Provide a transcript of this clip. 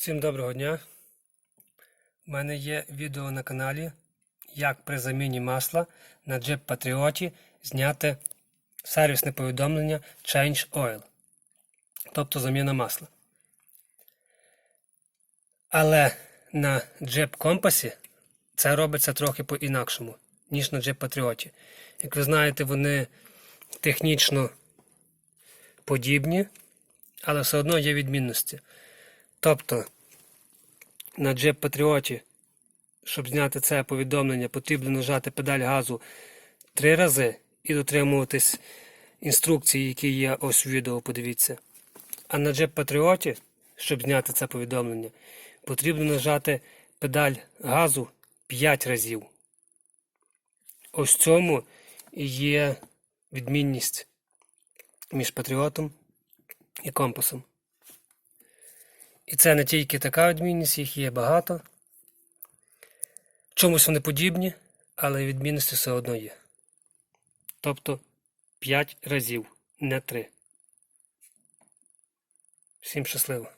Всім доброго дня. У мене є відео на каналі, як при заміні масла на Jeep Patriot зняти сервісне повідомлення Change Oil, тобто заміна масла. Але на Jeep Compass це робиться трохи по-інакшому, ніж на Jeep Patriot. Як ви знаєте, вони технічно подібні, але все одно є відмінності. Тобто на Jeep Patriot, щоб зняти це повідомлення, потрібно нажати педаль газу три рази і дотримуватись інструкцій, які є ось у відео, подивіться. А на Jeep Patriot, щоб зняти це повідомлення, потрібно нажати педаль газу 5 разів. Ось цьому і є відмінність між Патріотом і компасом. І це не тільки така відмінність, їх є багато. Чомусь вони подібні, але відмінності все одно є. Тобто 5 разів, не 3. Всім щасливо!